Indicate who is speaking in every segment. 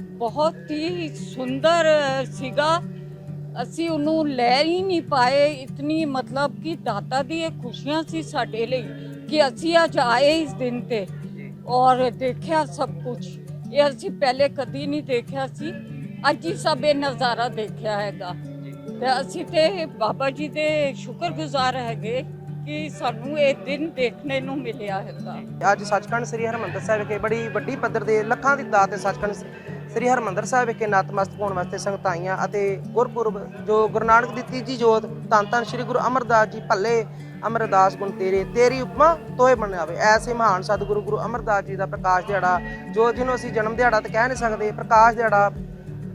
Speaker 1: ਬਹੁਤ ਹੀ ਸੁੰਦਰ ਸੀਗਾ। ਅਸੀਂ ਉਹਨੂੰ ਲੈ ਹੀ ਨਹੀਂ ਪਾਏ। ਇਤਨੀ ਮਤਲਬ ਕਿ ਦਾਤਾ ਦੀ ਇਹ ਖੁਸ਼ੀਆਂ ਸੀ ਸਾਡੇ ਲਈ ਕਿ ਅਸੀਂ ਅੱਜ ਆਏ ਇਸ ਦਿਨ ਤੇ ਔਰ ਦੇਖਿਆ ਸਭ ਕੁਝ ਇਹ ਅਸੀਂ ਪਹਿਲੇ ਕਦੀ ਨਹੀਂ ਦੇਖਿਆ ਸੀ। ਅੱਜ ਹੀ ਸਭ ਇਹ ਨਜ਼ਾਰਾ ਦੇਖਿਆ ਹੈਗਾ। ਤੇ ਅਸੀਂ ਤੇ ਬਾਬਾ ਜੀ ਦੇ ਸ਼ੁਕਰਗੁਜ਼ਾਰ ਹੈਗੇ ਕਿ ਸਾਨੂੰ ਇਹ ਦਿਨ ਦੇਖਣੇ ਨੂੰ ਮਿਲਿਆ ਹੈਗਾ।
Speaker 2: ਅੱਜ ਸੱਚਖੰਡ ਸ੍ਰੀ ਹਰਮੰਦਰ ਸਾਹਿਬ ਵਿਖੇ ਬੜੀ ਵੱਡੀ ਪੱਧਰ ਦੇ ਲੱਖਾਂ ਦੀ ਦਾਤ ਤੇ ਸੱਚਖੰਡ ਸ੍ਰੀ ਹਰਮੰਦਰ ਸਾਹਿਬ ਵਿਖੇ ਨਤਮਸਤਕ ਹੋਣ ਵਾਸਤੇ ਸੰਗਤਾਂ ਆਈਆਂ ਅਤੇ ਗੁਰਪੁਰਬ, ਜੋ ਗੁਰੂ ਨਾਨਕ ਦੀ ਤੀਜੀ ਜੋਤ, ਧੰਨ ਧੰਨ ਸ੍ਰੀ ਗੁਰੂ ਅਮਰਦਾਸ ਜੀ ਭੱਲੇ, ਅਮਰਦਾਸ ਗੁਣ ਤੇਰੇ, ਤੇਰੀ ਉਪਮਾ ਤੋਏ ਬਣਾਵੇ ਐਸੇ ਮਹਾਨ ਸਤਿਗੁਰੂ ਗੁਰੂ ਅਮਰਦਾਸ ਜੀ ਦਾ ਪ੍ਰਕਾਸ਼ ਦਿਹਾੜਾ, ਜੋ ਜਿਹਨੂੰ ਅਸੀਂ ਜਨਮ ਦਿਹਾੜਾ ਤੇ ਕਹਿ ਨਹੀਂ ਸਕਦੇ, ਪ੍ਰਕਾਸ਼ ਦਿਹਾੜਾ,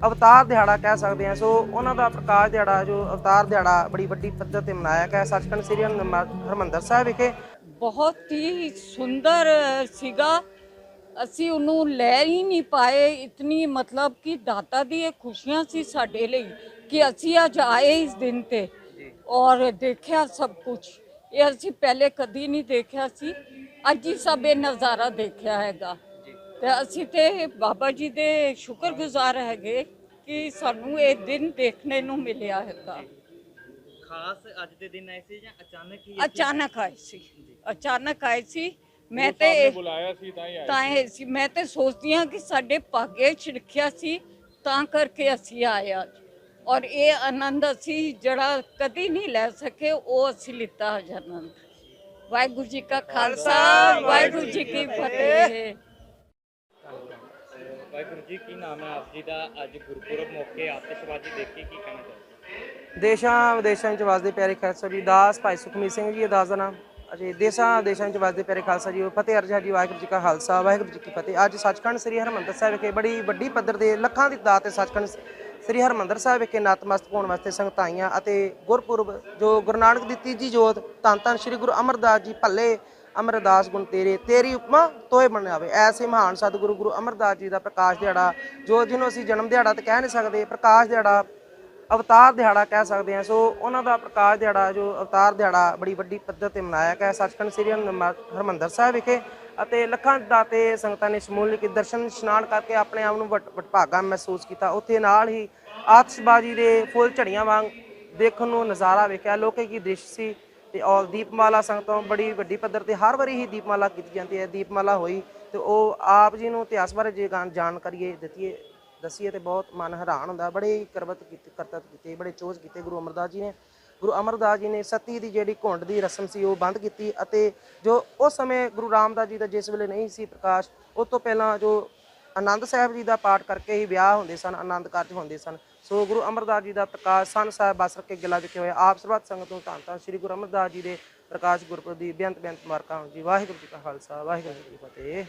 Speaker 2: ਅਵਤਾਰ ਦਿਹਾੜਾ ਕਹਿ ਸਕਦੇ ਹਾਂ। ਸੋ ਉਹਨਾਂ ਦਾ ਪ੍ਰਕਾਸ਼ ਦਿਹਾੜਾ, ਜੋ ਅਵਤਾਰ ਦਿਹਾੜਾ ਬੜੀ ਵੱਡੀ ਪੱਧਰ ਤੇ ਮਨਾਇਆ ਗਿਆ, ਸੱਚਖੰਡ ਸ੍ਰੀ ਹਰਿਮੰਦਰ ਹਰਿਮੰਦਰ ਸਾਹਿਬ ਵਿਖੇ।
Speaker 1: ਬਹੁਤ ਹੀ ਸੁੰਦਰ ਸੀਗਾ। ਅਸੀਂ ਉਹਨੂੰ ਲੈ ਹੀ ਨਹੀਂ ਪਾਏ। ਇਤਨੀ ਮਤਲਬ ਕਿ ਦਾਤਾ ਦੀ ਇਹ ਖੁਸ਼ੀਆਂ ਸੀ ਸਾਡੇ ਲਈ ਕਿ ਅਸੀਂ ਅੱਜ ਆਏ ਇਸ ਦਿਨ ਤੇ ਔਰ ਦੇਖਿਆ ਸਭ ਕੁਝ। ਇਹ ਅਸੀਂ ਪਹਿਲੇ ਕਦੀ ਨਹੀਂ ਦੇਖਿਆ ਸੀ। ਅੱਜ ਹੀ ਸਭ ਇਹ ਨਜ਼ਾਰਾ ਦੇਖਿਆ ਹੈਗਾ। ਤੇ ਅਸੀਂ ਤੇ ਬਾਬਾ ਜੀ ਦੇ ਸ਼ੁਕਰਗੁਜ਼ਾਰ ਹੈਗੇ ਕਿ ਸਾਨੂੰ ਇਹ ਦਿਨ ਦੇਖਣੇ ਨੂੰ ਮਿਲਿਆ ਹੈਗਾ।
Speaker 3: ਖਾਸ ਅੱਜ ਦੇ ਦਿਨ ਐਸੇ ਜਾਂ ਅਚਾਨਕ ਹੀ
Speaker 1: ਅਚਾਨਕ ਆਏ ਸੀ। ਅਚਾਨਕ ਆਏ ਸੀ ਮੈਂ ਤੇ
Speaker 4: ਬੁਲਾਇਆ ਸੀ ਤਾਂ ਹੀ ਆਏ
Speaker 1: ਤਾਂ ਇਹ ਸੀ। ਮੈਂ ਤੇ ਸੋਚਦੀ ਹਾਂ ਕਿ ਸਾਡੇ ਭਾਗੇ ਚ ਲਿਖਿਆ ਸੀ ਤਾਂ ਕਰਕੇ ਅਸੀਂ ਆਏ ਅੱਜ। ਔਰ ਇਹ ਆਨੰਦ ਅਸੀਂ ਜਿਹੜਾ ਕਦੀ ਨਹੀਂ ਲੈ ਸਕੇ ਉਹ ਅਸੀਂ ਲਿੱਤਾ ਅੱਜ ਆਨੰਦ। ਵਾਹਿਗੁਰੂ ਜੀ ਕਾ ਖਾਲਸਾ ਵਾਹਿਗੁਰੂ ਜੀ ਕੀ ਫਤਿਹ।
Speaker 3: ਵਾਹਿਗੁਰੂ ਜੀ ਕੀ ਨਾਮ ਹੈ ਆਪ ਜੀ ਦਾ। ਅੱਜ ਗੁਰਪੁਰਬ ਮੌਕੇ ਆਤਿਸ਼ਬਾਜ਼ੀ ਦੇਖੀ ਕੀ ਕਹਿਣਾ ਚਾਹੁੰਦੇ
Speaker 2: ਦੇਸ਼ਾਂ ਵਿਦੇਸ਼ਾਂ ਵਿੱਚ ਵਸਦੇ ਪਿਆਰੇ ਖਾਲਸਾ ਜੀ ਦਾਸ ਭਾਈ ਸੁਖਮੀਤ ਸਿੰਘ ਜੀ ਅਦਾਸ ਦਾ ਨਾਮ। ਅਜੇ ਦੇਸ਼ਾਂ ਦੇਸ਼ਾਂ ਵਿੱਚ ਵਸਦੇ ਪਿਆਰੇ ਖਾਲਸਾ ਜੀ ਫਤਿਹ ਅਰਜ਼ਾ ਜੀ, ਵਾਹਿਗੁਰੂ ਜੀ ਕਾ ਖਾਲਸਾ, ਵਾਹਿਗੁਰੂ ਜੀ ਕੀ ਫਤਿਹ। ਅੱਜ ਸੱਚਖੰਡ ਸ੍ਰੀ ਹਰਮੰਦਰ ਸਾਹਿਬ ਵਿਖੇ ਬੜੀ ਵੱਡੀ ਪੱਧਰ ਦੇ ਲੱਖਾਂ ਦੀ ਦਾਤ ਤੇ ਸੱਚਖੰਡ ਸ੍ਰੀ ਹਰਮੰਦਰ ਸਾਹਿਬ ਵਿਖੇ ਨਤਮਸਤਕ ਹੋਣ ਵਾਸਤੇ ਸੰਗਤਾਂ ਆਈਆਂ ਅਤੇ ਗੁਰਪੁਰਬ, ਜੋ ਗੁਰੂ ਨਾਨਕ ਦੀ ਤੀਜੀ ਜੋਤ, ਧੰਨ ਧੰਨ ਸ੍ਰੀ ਗੁਰੂ ਅਮਰਦਾਸ ਜੀ ਭੱਲੇ, ਅਮਰਦਾਸ ਗੁਣ ਤੇਰੇ, ਤੇਰੀ ਉਪਮਾ ਤੋਏ ਬਣਾਵੇ। ਐਸੇ ਮਹਾਨ ਸਤਿਗੁਰੂ ਗੁਰੂ ਅਮਰਦਾਸ ਜੀ ਦਾ ਪ੍ਰਕਾਸ਼ ਦਿਹਾੜਾ, ਜੋ ਜਿਹਨੂੰ ਅਸੀਂ ਜਨਮ ਦਿਹਾੜਾ ਤਾਂ ਕਹਿ ਨਹੀਂ ਸਕਦੇ, ਪ੍ਰਕਾਸ਼ ਦਿਹਾੜਾ ਅਵਤਾਰ ਦਿਹਾੜਾ ਕਹਿ ਸਕਦੇ ਹਾਂ। ਸੋ ਉਹਨਾਂ ਦਾ ਪ੍ਰਕਾਸ਼ ਦਿਹਾੜਾ, ਜੋ ਅਵਤਾਰ ਦਿਹਾੜਾ ਬੜੀ ਵੱਡੀ ਪੱਧਰ ਤੇ ਮਨਾਇਆ ਗਿਆ ਸੱਚਖੰਡ ਸ੍ਰੀ ਹਰਿਮੰਦਰ ਹਰਿਮੰਦਰ ਸਾਹਿਬ ਵਿਖੇ ਅਤੇ ਲੱਖਾਂ ਦਾਤੇ ਸੰਗਤਾਂ ਨੇ ਸਮੂਲਿਕ ਦਰਸ਼ਨ ਇਸ਼ਨਾਨ ਕਰਕੇ ਆਪਣੇ ਆਪ ਨੂੰ ਵਟ- ਵਡਭਾਗਾ ਮਹਿਸੂਸ ਕੀਤਾ। ਉੱਥੇ ਨਾਲ ਹੀ ਆਤਸ਼ਬਾਜ਼ੀ ਦੇ ਫੁੱਲ ਝੜੀਆਂ ਵਾਂਗ ਦੇਖਣ ਨੂੰ ਨਜ਼ਾਰਾ ਵੇਖਿਆ। ਲੋਕੇ ਕੀ ਦ੍ਰਿਸ਼ ਸੀ ਤੇ ਔਰ ਦੀਪਮਾਲਾ ਸੰਗਤੋਂ ਬੜੀ ਵੱਡੀ ਪੱਧਰ ਤੇ ਹਰ ਵਾਰੀ ਹੀ ਦੀਪਮਾਲਾ ਕੀਤੀ ਜਾਂਦੀ ਹੈ। ਦੀਪਮਾਲਾ ਹੋਈ ਤੇ ਉਹ ਆਪ ਜੀ ਨੂੰ ਇਤਿਹਾਸ ਬਾਰੇ ਜੇ ਜਾਣ- ਜਾਣਕਾਰੀ ਦਿੱਤੀਏ ਦਸੀਏ ਤੇ ਬਹੁਤ ਮਨ ਹੈਰਾਨ ਹੁੰਦਾ, ਬੜੇ ਹੀ ਕਰਬਤ ਕੀਤੇ, ਕਰਤਤ ਕੀਤੇ, ਬੜੇ ਚੋਜ ਕੀਤੇ ਗੁਰੂ ਅਮਰਦਾਸ ਜੀ ਨੇ। ਗੁਰੂ ਅਮਰਦਾਸ ਜੀ ਨੇ ਸਤੀ ਦੀ ਜਿਹੜੀ ਘੁੰਡ ਦੀ ਰਸਮ ਸੀ ਉਹ ਬੰਦ ਕੀਤੀ ਅਤੇ ਜੋ ਉਸ ਸਮੇਂ ਗੁਰੂ ਰਾਮਦਾਸ ਜੀ ਦਾ ਜਿਸ ਵੇਲੇ ਨਹੀਂ ਸੀ ਪ੍ਰਕਾਸ਼, ਉਸ ਤੋਂ ਪਹਿਲਾਂ ਜੋ ਆਨੰਦ ਸਾਹਿਬ ਜੀ ਦਾ ਪਾਠ ਕਰਕੇ ਹੀ ਵਿਆਹ ਹੁੰਦੇ ਸਨ, ਆਨੰਦ ਕਾਰਜ ਹੁੰਦੇ ਸਨ। ਸੋ ਗੁਰੂ ਅਮਰਦਾਸ ਜੀ ਦਾ ਪ੍ਰਕਾਸ਼ ਸਨ ਸਾਹਿਬ ਬਸਰ ਕੇ ਗਿਲਾ ਵਿਖੇ ਹੋਇਆ। ਆਪ ਸਰਬੱਤ ਸੰਗਤ ਨੂੰ ਧੰਨ ਧੰਨ ਸ੍ਰੀ ਗੁਰੂ ਅਮਰਦਾਸ ਜੀ ਦੇ ਪ੍ਰਕਾਸ਼ ਗੁਰਪੁਰਬ ਦੀ ਬੇਅੰਤ ਬੇਅੰਤ ਮੁਬਾਰਕਾਂ ਹੋਣ ਜੀ। ਵਾਹਿਗੁਰੂ ਜੀ ਕਾ ਖਾਲਸਾ, ਵਾਹਿਗੁਰੂ ਜੀ ਕੀ ਫਤਿਹ।